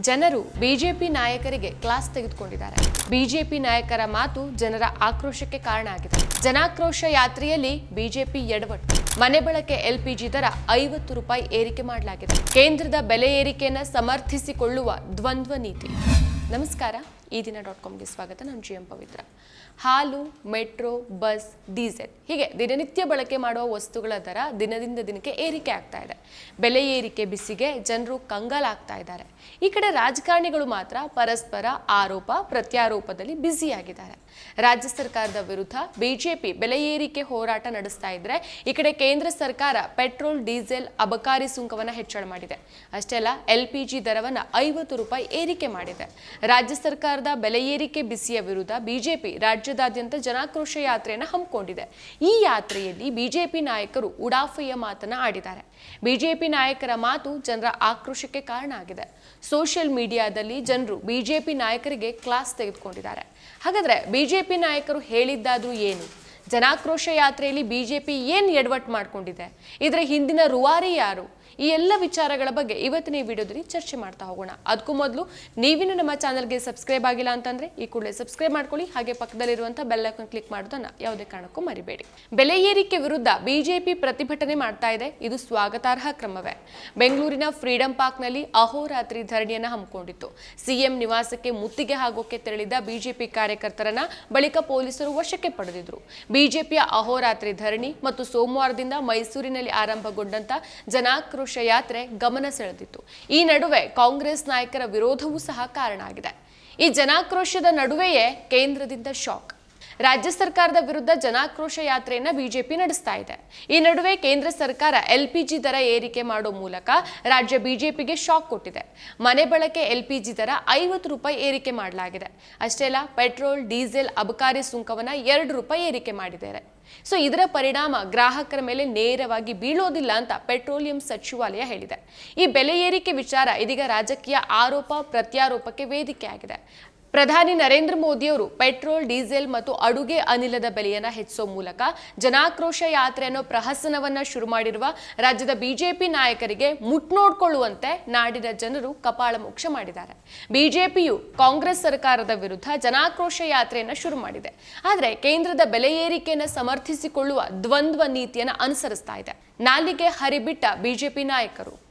ಜನರು ಬಿಜೆಪಿ ನಾಯಕರಿಗೆ ಕ್ಲಾಸ್ ತೆಗೆದುಕೊಂಡಿದ್ದಾರೆ. ಬಿಜೆಪಿ ನಾಯಕರ ಮಾತು ಜನರ ಆಕ್ರೋಶಕ್ಕೆ ಕಾರಣ ಆಗಿದೆ. ಜನಾಕ್ರೋಶ ಯಾತ್ರೆಯಲ್ಲಿ ಬಿಜೆಪಿ ಎಡವಟ್ಟು. ಮನೆ ಬಳಕೆ ಎಲ್ಪಿಜಿ ದರ ಐವತ್ತು ರೂಪಾಯಿ ಏರಿಕೆ ಮಾಡಲಾಗಿದೆ. ಕೇಂದ್ರದ ಬೆಲೆ ಏರಿಕೆಯನ್ನು ಸಮರ್ಥಿಸಿಕೊಳ್ಳುವ ದ್ವಂದ್ವ ನೀತಿ. ನಮಸ್ಕಾರ. ಈ ದಿನ ಡಾಟ್ ಕಾಮ್ಗೆ ಸ್ವಾಗತ. ನಾನು ಜಿ ಎಂ ಪವಿತ್ರ. ಹಾಲು, ಮೆಟ್ರೋ, ಬಸ್, ಡೀಸೆಲ್ ಹೀಗೆ ದಿನನಿತ್ಯ ಬಳಕೆ ಮಾಡುವ ವಸ್ತುಗಳ ದರ ದಿನದಿಂದ ದಿನಕ್ಕೆ ಏರಿಕೆ ಆಗ್ತಾ ಇದೆ. ಬೆಲೆ ಏರಿಕೆ ಬಿಸಿಗೆ ಜನರು ಕಂಗಾಲಾಗ್ತಾ ಇದ್ದಾರೆ. ಈ ಕಡೆ ರಾಜಕಾರಣಿಗಳು ಮಾತ್ರ ಪರಸ್ಪರ ಆರೋಪ, ಪ್ರತ್ಯಾರೋಪದಲ್ಲಿ ಬ್ಯುಸಿಯಾಗಿದ್ದಾರೆ. ರಾಜ್ಯ ಸರ್ಕಾರದ ವಿರುದ್ಧ ಬಿಜೆಪಿ ಬೆಲೆ ಏರಿಕೆ ಹೋರಾಟ ನಡೆಸ್ತಾ ಇದ್ರೆ ಈ ಕಡೆ ಕೇಂದ್ರ ಸರ್ಕಾರ ಪೆಟ್ರೋಲ್, ಡೀಸೆಲ್, ಅಬಕಾರಿ ಸುಂಕವನ್ನು ಹೆಚ್ಚಳ ಮಾಡಿದೆ. ಅಷ್ಟೇ ಅಲ್ಲ ಎಲ್ ಪಿ ಜಿ ದರವನ್ನು ಐವತ್ತು ರೂಪಾಯಿ ಏರಿಕೆ ಮಾಡಿದೆ. ರಾಜ್ಯ ಸರ್ಕಾರದ ಬೆಲೆ ಏರಿಕೆ ಬಿಸಿಯ ವಿರುದ್ಧ ಬಿಜೆಪಿ ರಾಜ್ಯದಾದ್ಯಂತ ಜನಾಕ್ರೋಶ ಯಾತ್ರೆಯನ್ನು ಹಮ್ಮಿಕೊಂಡಿದೆ. ಈ ಯಾತ್ರೆಯಲ್ಲಿ ಬಿಜೆಪಿ ನಾಯಕರು ಉಡಾಫೆಯ ಮಾತನ್ನ ಆಡಿದ್ದಾರೆ. ಬಿಜೆಪಿ ನಾಯಕರ ಮಾತು ಜನರ ಆಕ್ರೋಶಕ್ಕೆ ಕಾರಣ ಆಗಿದೆ. ಸೋಷಿಯಲ್ ಮೀಡಿಯಾದಲ್ಲಿ ಜನರು ಬಿಜೆಪಿ ನಾಯಕರಿಗೆ ಕ್ಲಾಸ್ ತೆಗೆದುಕೊಂಡಿದ್ದಾರೆ. ಹಾಗಾದ್ರೆ ಬಿಜೆಪಿ ನಾಯಕರು ಹೇಳಿದ್ದಾದ್ರೂ ಏನು? ಜನಾಕ್ರೋಶ ಯಾತ್ರೆಯಲ್ಲಿ ಬಿಜೆಪಿ ಏನ್ ಎಡವಟ್ಟು ಮಾಡ್ಕೊಂಡಿದೆ? ಇದರ ಹಿಂದಿನ ರುವಾರಿ ಯಾರು? ಈ ಎಲ್ಲ ವಿಚಾರಗಳ ಬಗ್ಗೆ ಇವತ್ತಿನ ಈ ವಿಡಿಯೋದಲ್ಲಿ ಚರ್ಚೆ ಮಾಡ್ತಾ ಹೋಗೋಣ. ಅದಕ್ಕೂ ಮೊದಲು ನೀವಿನೂ ನಮ್ಮ ಚಾನಲ್ಗೆ ಸಬ್ಸ್ಕ್ರೈಬ್ ಆಗಿಲ್ಲ ಅಂತಂದ್ರೆ ಈ ಕೂಡಲೇ ಸಬ್ಸ್ಕ್ರೈಬ್ ಮಾಡ್ಕೊಳ್ಳಿ. ಹಾಗೆ ಪಕ್ಕದಲ್ಲಿರುವಂಥ ಬೆಲ್ಲೈಕನ್ ಕ್ಲಿಕ್ ಮಾಡೋದನ್ನ ಯಾವುದೇ ಕಾರಣಕ್ಕೂ ಮರಿಬೇಡಿ. ಬೆಲೆ ಏರಿಕೆ ವಿರುದ್ಧ ಬಿಜೆಪಿ ಪ್ರತಿಭಟನೆ ಮಾಡ್ತಾ ಇದೆ. ಇದು ಸ್ವಾಗತಾರ್ಹ ಕ್ರಮವೇ. ಬೆಂಗಳೂರಿನ ಫ್ರೀಡಂ ಪಾರ್ಕ್ನಲ್ಲಿ ಅಹೋರಾತ್ರಿ ಧರಣಿಯನ್ನು ಹಮ್ಮಿಕೊಂಡಿತ್ತು. ಸಿಎಂ ನಿವಾಸಕ್ಕೆ ಮುತ್ತಿಗೆ ಹಾಕೋಕೆ ತೆರಳಿದ ಬಿಜೆಪಿ ಕಾರ್ಯಕರ್ತರನ್ನ ಬಳಿಕ ಪೊಲೀಸರು ವಶಕ್ಕೆ ಪಡೆದಿದ್ರು. ಬಿಜೆಪಿಯ ಅಹೋರಾತ್ರಿ ಧರಣಿ ಮತ್ತು ಸೋಮವಾರದಿಂದ ಮೈಸೂರಿನಲ್ಲಿ ಆರಂಭಗೊಂಡಂತ ಜನಾಕ್ರೋಶ ಯಾತ್ರೆ ಗಮನ ಸೆಳೆದಿತ್ತು. ಈ ನಡುವೆ ಕಾಂಗ್ರೆಸ್ ನಾಯಕರ ವಿರೋಧವೂ ಸಹ ಕಾರಣ ಆಗಿದೆ. ಈ ಜನಾಕ್ರೋಶದ ನಡುವೆಯೇ ಕೇಂದ್ರದಿಂದ ಶಾಕ್. ರಾಜ್ಯ ಸರ್ಕಾರದ ವಿರುದ್ಧ ಜನಾಕ್ರೋಶ ಯಾತ್ರೆಯನ್ನ ಬಿಜೆಪಿ ನಡೆಸ್ತಾ ಇದೆ. ಈ ನಡುವೆ ಕೇಂದ್ರ ಸರ್ಕಾರ ಎಲ್ಪಿಜಿ ದರ ಏರಿಕೆ ಮಾಡೋ ಮೂಲಕ ರಾಜ್ಯ ಬಿಜೆಪಿಗೆ ಶಾಕ್ ಕೊಟ್ಟಿದೆ. ಮನೆ ಬಳಕೆ ಎಲ್ಪಿಜಿ ದರ ಐವತ್ತು ರೂಪಾಯಿ ಏರಿಕೆ ಮಾಡಲಾಗಿದೆ. ಅಷ್ಟೇ ಅಲ್ಲ, ಪೆಟ್ರೋಲ್, ಡೀಸೆಲ್, ಅಬಕಾರಿ ಸುಂಕವನ್ನ ಎರಡು ರೂಪಾಯಿ ಏರಿಕೆ ಮಾಡಿದ್ದಾರೆ. ಸೊ ಇದರ ಪರಿಣಾಮ ಗ್ರಾಹಕರ ಮೇಲೆ ನೇರವಾಗಿ ಬೀಳೋದಿಲ್ಲ ಅಂತ ಪೆಟ್ರೋಲಿಯಂ ಸಚಿವಾಲಯ ಹೇಳಿದೆ. ಈ ಬೆಲೆ ಏರಿಕೆ ವಿಚಾರ ಇದೀಗ ರಾಜಕೀಯ ಆರೋಪ ಪ್ರತ್ಯಾರೋಪಕ್ಕೆ ವೇದಿಕೆಯಾಗಿದೆ. ಪ್ರಧಾನಿ ನರೇಂದ್ರ ಮೋದಿಯವರು ಪೆಟ್ರೋಲ್, ಡೀಸೆಲ್ ಮತ್ತು ಅಡುಗೆ ಅನಿಲದ ಬೆಲೆಯನ್ನು ಹೆಚ್ಚಿಸೋ ಮೂಲಕ ಜನಾಕ್ರೋಶ ಯಾತ್ರೆ ಅನ್ನೋ ಪ್ರಹಸನವನ್ನ ಶುರು ಮಾಡಿರುವ ರಾಜ್ಯದ ಬಿಜೆಪಿ ನಾಯಕರಿಗೆ ಮುಟ್ನೋಡ್ಕೊಳ್ಳುವಂತೆ ನಾಡಿನ ಜನರು ಕಪಾಳ ಮೋಕ್ಷ ಮಾಡಿದ್ದಾರೆ. ಬಿಜೆಪಿಯು ಕಾಂಗ್ರೆಸ್ ಸರ್ಕಾರದ ವಿರುದ್ಧ ಜನಾಕ್ರೋಶ ಯಾತ್ರೆಯನ್ನು ಶುರು ಮಾಡಿದೆ. ಆದರೆ ಕೇಂದ್ರದ ಬೆಲೆ ಏರಿಕೆಯನ್ನು ಸಮರ್ಥಿಸಿಕೊಳ್ಳುವ ದ್ವಂದ್ವ ನೀತಿಯನ್ನು ಅನುಸರಿಸ್ತಾ ಇದೆ. ನಾಲಿಗೆ ಹರಿಬಿಟ್ಟ ಬಿಜೆಪಿ ನಾಯಕರು.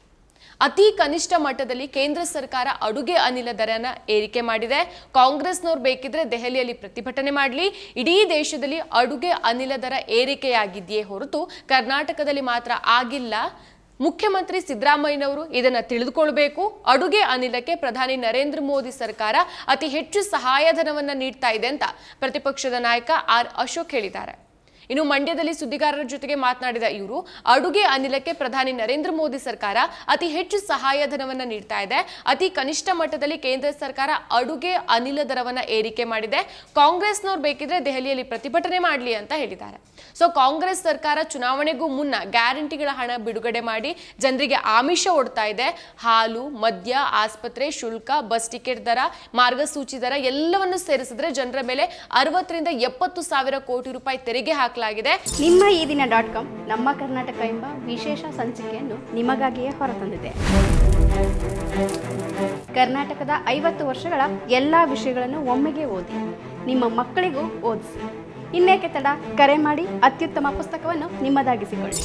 ಅತಿ ಕನಿಷ್ಠ ಮಟ್ಟದಲ್ಲಿ ಕೇಂದ್ರ ಸರ್ಕಾರ ಅಡುಗೆ ಅನಿಲ ದರನ ಏರಿಕೆ ಮಾಡಿದೆ. ಕಾಂಗ್ರೆಸ್ನವ್ರು ಬೇಕಿದ್ರೆ ದೆಹಲಿಯಲ್ಲಿ ಪ್ರತಿಭಟನೆ ಮಾಡಲಿ. ಇಡೀ ದೇಶದಲ್ಲಿ ಅಡುಗೆ ಅನಿಲ ದರ ಏರಿಕೆಯಾಗಿದೆಯೇ ಹೊರತು ಕರ್ನಾಟಕದಲ್ಲಿ ಮಾತ್ರ ಆಗಿಲ್ಲ. ಮುಖ್ಯಮಂತ್ರಿ ಸಿದ್ದರಾಮಯ್ಯನವರು ಇದನ್ನು ತಿಳಿದುಕೊಳ್ಬೇಕು. ಅಡುಗೆ ಅನಿಲಕ್ಕೆ ಪ್ರಧಾನಿ ನರೇಂದ್ರ ಮೋದಿ ಸರ್ಕಾರ ಅತಿ ಹೆಚ್ಚು ಸಹಾಯಧನವನ್ನು ನೀಡ್ತಾ ಇದೆ ಅಂತ ಪ್ರತಿಪಕ್ಷದ ನಾಯಕ ಆರ್ ಅಶೋಕ್ ಹೇಳಿದ್ದಾರೆ. ಇನ್ನು ಮಂಡ್ಯದಲ್ಲಿ ಸುದ್ದಿಗಾರರ ಜೊತೆಗೆ ಮಾತನಾಡಿದ ಇವರು, ಅಡುಗೆ ಅನಿಲಕ್ಕೆ ಪ್ರಧಾನಿ ನರೇಂದ್ರ ಮೋದಿ ಸರ್ಕಾರ ಅತಿ ಹೆಚ್ಚು ಸಹಾಯಧನವನ್ನು ನೀಡ್ತಾ ಇದೆ. ಅತಿ ಕನಿಷ್ಠ ಮಟ್ಟದಲ್ಲಿ ಕೇಂದ್ರ ಸರ್ಕಾರ ಅಡುಗೆ ಅನಿಲ ದರವನ್ನ ಏರಿಕೆ ಮಾಡಿದೆ. ಕಾಂಗ್ರೆಸ್ನವ್ರು ಬೇಕಿದ್ರೆ ದೆಹಲಿಯಲ್ಲಿ ಪ್ರತಿಭಟನೆ ಮಾಡಲಿ ಅಂತ ಹೇಳಿದ್ದಾರೆ. ಸೊ ಕಾಂಗ್ರೆಸ್ ಸರ್ಕಾರ ಚುನಾವಣೆಗೂ ಮುನ್ನ ಗ್ಯಾರಂಟಿಗಳ ಹಣ ಬಿಡುಗಡೆ ಮಾಡಿ ಜನರಿಗೆ ಆಮಿಷ ಒಡ್ತಾ ಇದೆ. ಹಾಲು, ಮದ್ಯ, ಆಸ್ಪತ್ರೆ, ಶುಲ್ಕ, ಬಸ್ ಟಿಕೆಟ್ ದರ, ಮಾರ್ಗಸೂಚಿ ದರ ಎಲ್ಲವನ್ನು ಸೇರಿಸಿದ್ರೆ ಜನರ ಮೇಲೆ ಅರವತ್ತರಿಂದ ಎಪ್ಪತ್ತು ಸಾವಿರ ಕೋಟಿ ರೂಪಾಯಿ ತೆರಿಗೆ ಹಾಕಲಾಗಿದೆ ನಿಮ್ಮ ಈ ದಿನ ಡಾಟ್ ಕಾಮ್ ನಮ್ಮ ಕರ್ನಾಟಕ ಎಂಬ ವಿಶೇಷ ಸಂಚಿಕೆಯನ್ನು ನಿಮಗಾಗಿಯೇ ಹೊರತಂದಿದೆ. ಕರ್ನಾಟಕದ ಐವತ್ತು ವರ್ಷಗಳ ಎಲ್ಲ ವಿಷಯಗಳನ್ನು ಒಮ್ಮೆಗೆ ಓದಿ ನಿಮ್ಮ ಮಕ್ಕಳಿಗೂ ಓದಿಸಿ. ಇನ್ನೇಕೆ ತಡ? ಕರೆ ಮಾಡಿ ಅತ್ಯುತ್ತಮ ಪುಸ್ತಕವನ್ನು ನಿಮ್ಮದಾಗಿಸಿಕೊಳ್ಳಿ.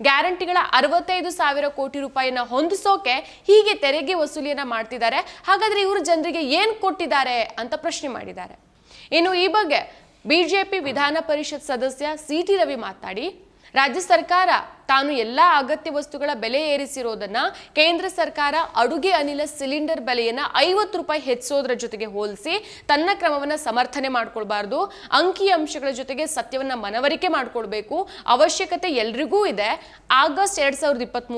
ಗ್ಯಾರಂಟಿಗಳ ಅರವತ್ತೈದು ಸಾವಿರ ಕೋಟಿ ರೂಪಾಯಿನ ಹೊಂದಿಸೋಕೆ ಹೀಗೆ ತೆರಿಗೆ ವಸೂಲಿಯನ್ನ ಮಾಡ್ತಿದ್ದಾರೆ. ಹಾಗಾದ್ರೆ ಇವರು ಜನರಿಗೆ ಏನು ಕೊಟ್ಟಿದ್ದಾರೆ ಅಂತ ಪ್ರಶ್ನೆ ಮಾಡಿದ್ದಾರೆ. ಇನ್ನು ಈ ಬಗ್ಗೆ ಬಿಜೆಪಿ ವಿಧಾನ ಪರಿಷತ್ ಸದಸ್ಯ ಸಿಟಿ ರವಿ ಮಾತನಾಡಿ, ರಾಜ್ಯ ಸರ್ಕಾರ ತಾನು ಎಲ್ಲ ಅಗತ್ಯ ವಸ್ತುಗಳ ಬೆಲೆ ಏರಿಸಿರೋದನ್ನ ಕೇಂದ್ರ ಸರ್ಕಾರ ಅಡುಗೆ ಅನಿಲ ಸಿಲಿಂಡರ್ ಬೆಲೆಯನ್ನ ಐವತ್ತು ರೂಪಾಯಿ ಹೆಚ್ಚಿಸೋದ್ರ ಜೊತೆಗೆ ಹೋಲಿಸಿ ತನ್ನ ಕ್ರಮವನ್ನ ಸಮರ್ಥನೆ ಮಾಡ್ಕೊಳ್ಬಾರ್ದು, ಅಂಕಿ ಅಂಶಗಳ ಜೊತೆಗೆ ಸತ್ಯವನ್ನ ಮನವರಿಕೆ ಮಾಡ್ಕೊಳ್ಬೇಕು, ಅವಶ್ಯಕತೆ ಎಲ್ರಿಗೂ ಇದೆ. ಆಗಸ್ಟ್ ಎರಡ್ ಸಾವಿರದ ಇಪ್ಪತ್ತ್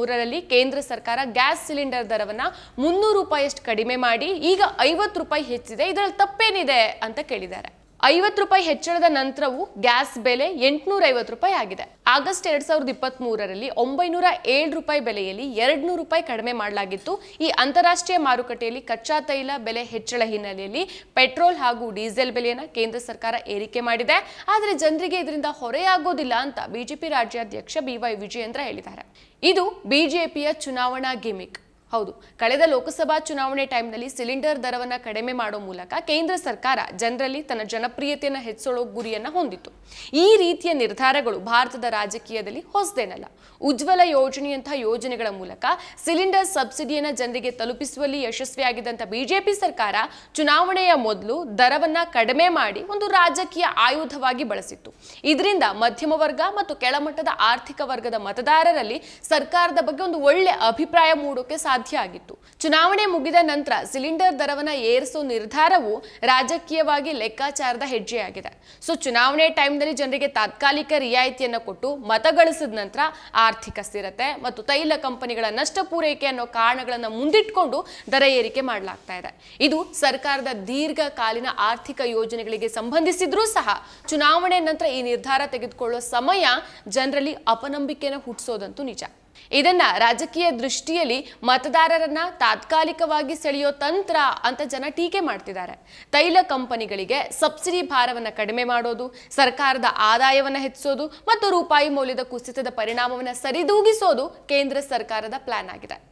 ಕೇಂದ್ರ ಸರ್ಕಾರ ಗ್ಯಾಸ್ ಸಿಲಿಂಡರ್ ದರವನ್ನ ಮುನ್ನೂರು ರೂಪಾಯಿಯಷ್ಟು ಕಡಿಮೆ ಮಾಡಿ ಈಗ ಐವತ್ತು ರೂಪಾಯಿ ಹೆಚ್ಚಿದೆ. ಇದರಲ್ಲಿ ತಪ್ಪೇನಿದೆ ಅಂತ ಕೇಳಿದ್ದಾರೆ. ಐವತ್ತು ರೂಪಾಯಿ ಹೆಚ್ಚಳದ ನಂತರವೂ ಗ್ಯಾಸ್ ಬೆಲೆ ಎಂಟುನೂರ ಐವತ್ತು ರೂಪಾಯಿ ಆಗಿದೆ. ಆಗಸ್ಟ್ ಎರಡ್ ಸಾವಿರದ ಇಪ್ಪತ್ತ್ ಮೂರರಲ್ಲಿ ಒಂಬೈನೂರ ಏಳು ರೂಪಾಯಿ ಬೆಲೆಯಲ್ಲಿ ಎರಡು ನೂರು ರೂಪಾಯಿ ಕಡಿಮೆ ಮಾಡಲಾಗಿತ್ತು. ಈ ಅಂತಾರಾಷ್ಟ್ರೀಯ ಮಾರುಕಟ್ಟೆಯಲ್ಲಿ ಕಚ್ಚಾ ತೈಲ ಬೆಲೆ ಹೆಚ್ಚಳ ಹಿನ್ನೆಲೆಯಲ್ಲಿ ಪೆಟ್ರೋಲ್ ಹಾಗೂ ಡೀಸೆಲ್ ಬೆಲೆಯನ್ನು ಕೇಂದ್ರ ಸರ್ಕಾರ ಏರಿಕೆ ಮಾಡಿದೆ. ಆದರೆ ಜನರಿಗೆ ಇದರಿಂದ ಹೊರೆಯಾಗೋದಿಲ್ಲ ಅಂತ ಬಿಜೆಪಿ ರಾಜ್ಯಾಧ್ಯಕ್ಷ ಬಿ ವೈ ವಿಜಯೇಂದ್ರ ಹೇಳಿದ್ದಾರೆ. ಇದು ಬಿಜೆಪಿಯ ಚುನಾವಣಾ ಗಿಮಿಕ್. ಹೌದು. ಕಳೆದ ಲೋಕಸಭಾ ಚುನಾವಣೆ ಟೈಮ್ನಲ್ಲಿ ಸಿಲಿಂಡರ್ ದರವನ್ನು ಕಡಿಮೆ ಮಾಡೋ ಮೂಲಕ ಕೇಂದ್ರ ಸರ್ಕಾರ ಜನರಲ್ಲಿ ತನ್ನ ಜನಪ್ರಿಯತೆಯನ್ನು ಹೆಚ್ಚಿಸೋ ಗುರಿಯನ್ನ ಹೊಂದಿತ್ತು. ಈ ರೀತಿಯ ನಿರ್ಧಾರಗಳು ಭಾರತದ ರಾಜಕೀಯದಲ್ಲಿ ಹೊಸದೇನಲ್ಲ. ಉಜ್ವಲ ಯೋಜನೆಯಂತಹ ಯೋಜನೆಗಳ ಮೂಲಕ ಸಿಲಿಂಡರ್ ಸಬ್ಸಿಡಿಯನ್ನ ಜನರಿಗೆ ತಲುಪಿಸುವಲ್ಲಿ ಯಶಸ್ವಿಯಾಗಿದ್ದಂಥ ಬಿಜೆಪಿ ಸರ್ಕಾರ ಚುನಾವಣೆಯ ಮೊದಲು ದರವನ್ನು ಕಡಿಮೆ ಮಾಡಿ ಒಂದು ರಾಜಕೀಯ ಆಯುಧವಾಗಿ ಬಳಸಿತ್ತು. ಇದರಿಂದ ಮಧ್ಯಮ ವರ್ಗ ಮತ್ತು ಕೆಳಮಟ್ಟದ ಆರ್ಥಿಕ ವರ್ಗದ ಮತದಾರರಲ್ಲಿ ಸರ್ಕಾರದ ಬಗ್ಗೆ ಒಂದು ಒಳ್ಳೆ ಅಭಿಪ್ರಾಯ ಮೂಡೋಕೆ ಸಾಧ್ಯ ಆಗಿತ್ತು. ಚುನಾವಣೆ ಮುಗಿದ ನಂತರ ಸಿಲಿಂಡರ್ ದರವನ್ನ ಏರಿಸೋ ನಿರ್ಧಾರವು ರಾಜಕೀಯವಾಗಿ ಲೆಕ್ಕಾಚಾರದ ಹೆಜ್ಜೆಯಾಗಿದೆ. ಸೊ, ಚುನಾವಣೆ ಟೈಮ್ನಲ್ಲಿ ಜನರಿಗೆ ತಾತ್ಕಾಲಿಕ ರಿಯಾಯಿತಿಯನ್ನು ಕೊಟ್ಟು ಮತ ಗಳಿಸಿದ ನಂತರ ಆರ್ಥಿಕ ಸ್ಥಿರತೆ ಮತ್ತು ತೈಲ ಕಂಪನಿಗಳ ನಷ್ಟ ಪೂರೈಕೆ ಅನ್ನೋ ಕಾರಣಗಳನ್ನು ಮುಂದಿಟ್ಕೊಂಡು ದರ ಏರಿಕೆ ಮಾಡಲಾಗ್ತಾ ಇದೆ. ಇದು ಸರ್ಕಾರದ ದೀರ್ಘಕಾಲೀನ ಆರ್ಥಿಕ ಯೋಜನೆಗಳಿಗೆ ಸಂಬಂಧಿಸಿದ್ರೂ ಸಹ ಚುನಾವಣೆ ನಂತರ ಈ ನಿರ್ಧಾರ ತೆಗೆದುಕೊಳ್ಳೋ ಸಮಯ ಜನರಲ್ಲಿ ಅಪನಂಬಿಕೆಯನ್ನು ಹುಟ್ಟಿಸೋದಂತೂ ನಿಜ. ಇದನ್ನ ರಾಜಕೀಯ ದೃಷ್ಟಿಯಲ್ಲಿ ಮತದಾರರನ್ನ ತಾತ್ಕಾಲಿಕವಾಗಿ ಸೆಳೆಯೋ ತಂತ್ರ ಅಂತ ಜನ ಟೀಕೆ ಮಾಡ್ತಿದ್ದಾರೆ. ತೈಲ ಕಂಪನಿಗಳಿಗೆ ಸಬ್ಸಿಡಿ ಭಾರವನ್ನ ಕಡಿಮೆ ಮಾಡೋದು, ಸರ್ಕಾರದ ಆದಾಯವನ್ನ ಹೆಚ್ಚಿಸೋದು ಮತ್ತು ರೂಪಾಯಿ ಮೌಲ್ಯದ ಕುಸಿತದ ಪರಿಣಾಮವನ್ನು ಸರಿದೂಗಿಸೋದು ಕೇಂದ್ರ ಸರ್ಕಾರದ ಪ್ಲಾನ್ ಆಗಿದೆ.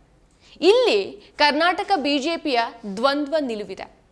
ಇಲ್ಲಿ ಕರ್ನಾಟಕ ಬಿಜೆಪಿಯ ದ್ವಂದ್ವ ನಿಲುವಿದೆ.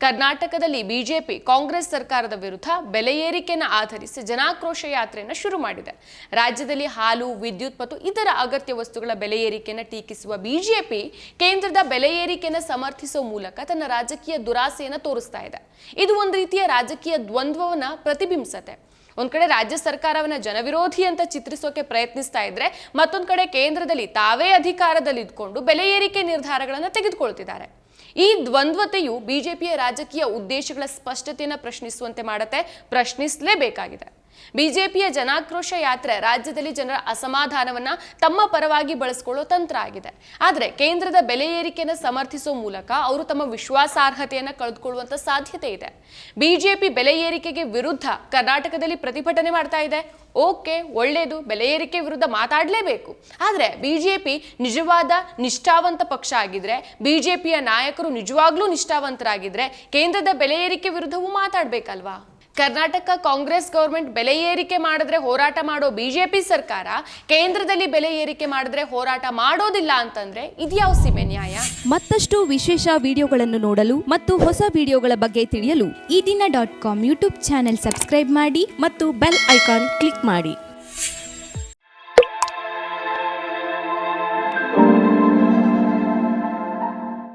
ಕರ್ನಾಟಕದಲ್ಲಿ ಬಿಜೆಪಿ, ಕಾಂಗ್ರೆಸ್ ಸರ್ಕಾರದ ವಿರುದ್ಧ ಬೆಲೆ ಏರಿಕೆಯನ್ನು ಆಧರಿಸಿ ಜನಾಕ್ರೋಶ ಯಾತ್ರೆಯನ್ನು ಶುರು ಮಾಡಿದೆ. ರಾಜ್ಯದಲ್ಲಿ ಹಾಲು, ವಿದ್ಯುತ್ ಮತ್ತು ಇತರ ಅಗತ್ಯ ವಸ್ತುಗಳ ಬೆಲೆ ಏರಿಕೆಯನ್ನು ಟೀಕಿಸುವ ಬಿಜೆಪಿ ಕೇಂದ್ರದ ಬೆಲೆ ಏರಿಕೆಯನ್ನು ಸಮರ್ಥಿಸುವ ಮೂಲಕ ತನ್ನ ರಾಜಕೀಯ ದುರಾಸೆಯನ್ನು ತೋರಿಸ್ತಾ ಇದೆ. ಇದು ಒಂದು ರೀತಿಯ ರಾಜಕೀಯ ದ್ವಂದ್ವವನ್ನ ಪ್ರತಿಬಿಂಬಿಸುತ್ತೆ. ಒಂದ್ ಕಡೆ ರಾಜ್ಯ ಸರ್ಕಾರವನ್ನ ಜನವಿರೋಧಿ ಅಂತ ಚಿತ್ರಿಸೋಕೆ ಪ್ರಯತ್ನಿಸ್ತಾ ಇದ್ರೆ, ಮತ್ತೊಂದ್ ಕಡೆ ಕೇಂದ್ರದಲ್ಲಿ ತಾವೇ ಅಧಿಕಾರದಲ್ಲಿ ಇದ್ಕೊಂಡು ಬೆಲೆ ಏರಿಕೆ ನಿರ್ಧಾರಗಳನ್ನು ತೆಗೆದುಕೊಳ್ತಿದ್ದಾರೆ. ಈ ದ್ವಂದ್ವತೆಯು ಬಿಜೆಪಿಯ ರಾಜಕೀಯ ಉದ್ದೇಶಗಳ ಸ್ಪಷ್ಟತೆಯನ್ನು ಪ್ರಶ್ನಿಸುವಂತೆ ಮಾಡುತ್ತೆ. ಪ್ರಶ್ನಿಸಲೇಬೇಕಾಗಿದೆ. ಬಿಜೆಪಿಯ ಜನಾಕ್ರೋಶ ಯಾತ್ರೆ ರಾಜ್ಯದಲ್ಲಿ ಜನರ ಅಸಮಾಧಾನವನ್ನ ತಮ್ಮ ಪರವಾಗಿ ಬಳಸಿಕೊಳ್ಳೋ ತಂತ್ರ ಆಗಿದೆ. ಆದರೆ ಕೇಂದ್ರದ ಬೆಲೆ ಏರಿಕೆಯನ್ನು ಸಮರ್ಥಿಸುವ ಮೂಲಕ ಅವರು ತಮ್ಮ ವಿಶ್ವಾಸಾರ್ಹತೆಯನ್ನು ಕಳೆದುಕೊಳ್ಳುವಂತ ಸಾಧ್ಯತೆ ಇದೆ. ಬಿಜೆಪಿ ಬೆಲೆ ಏರಿಕೆಗೆ ವಿರುದ್ಧ ಕರ್ನಾಟಕದಲ್ಲಿ ಪ್ರತಿಭಟನೆ ಮಾಡ್ತಾ ಇದೆ. ಓಕೆ ಒಳ್ಳೆಯದು ಬೆಲೆ ಏರಿಕೆ ವಿರುದ್ಧ ಮಾತಾಡಲೇಬೇಕು. ಆದರೆ ಬಿಜೆಪಿ ನಿಜವಾದ ನಿಷ್ಠಾವಂತ ಪಕ್ಷ ಆಗಿದ್ರೆ, ಬಿಜೆಪಿಯ ನಾಯಕರು ನಿಜವಾಗ್ಲೂ ನಿಷ್ಠಾವಂತರಾಗಿದ್ರೆ ಕೇಂದ್ರದ ಬೆಲೆ ಏರಿಕೆ ವಿರುದ್ಧವೂ ಮಾತಾಡ್ಬೇಕಲ್ವಾ? ಕರ್ನಾಟಕ ಕಾಂಗ್ರೆಸ್ ಗೌರ್ಮೆಂಟ್ ಬೆಲೆ ಏರಿಕೆ ಮಾಡಿದ್ರೆ ಹೋರಾಟ ಮಾಡೋ ಬಿಜೆಪಿ ಸರ್ಕಾರ ಕೇಂದ್ರದಲ್ಲಿ ಬೆಲೆ ಏರಿಕೆ ಮಾಡಿದ್ರೆ ಹೋರಾಟ ಮಾಡೋದಿಲ್ಲ ಅಂತಂದ್ರೆ ಇದ್ಯಾವ ಸಿಮೆ ನ್ಯಾಯ? ಮತ್ತಷ್ಟು ವಿಶೇಷ ವಿಡಿಯೋಗಳನ್ನು ನೋಡಲು ಮತ್ತು ಹೊಸ ವಿಡಿಯೋಗಳ ಬಗ್ಗೆ ತಿಳಿಯಲು Ee Dina dot com YouTube channel subscribe ಮಾಡಿ ಮತ್ತು ಬೆಲ್ ಐಕಾನ್ ಕ್ಲಿಕ್ ಮಾಡಿ.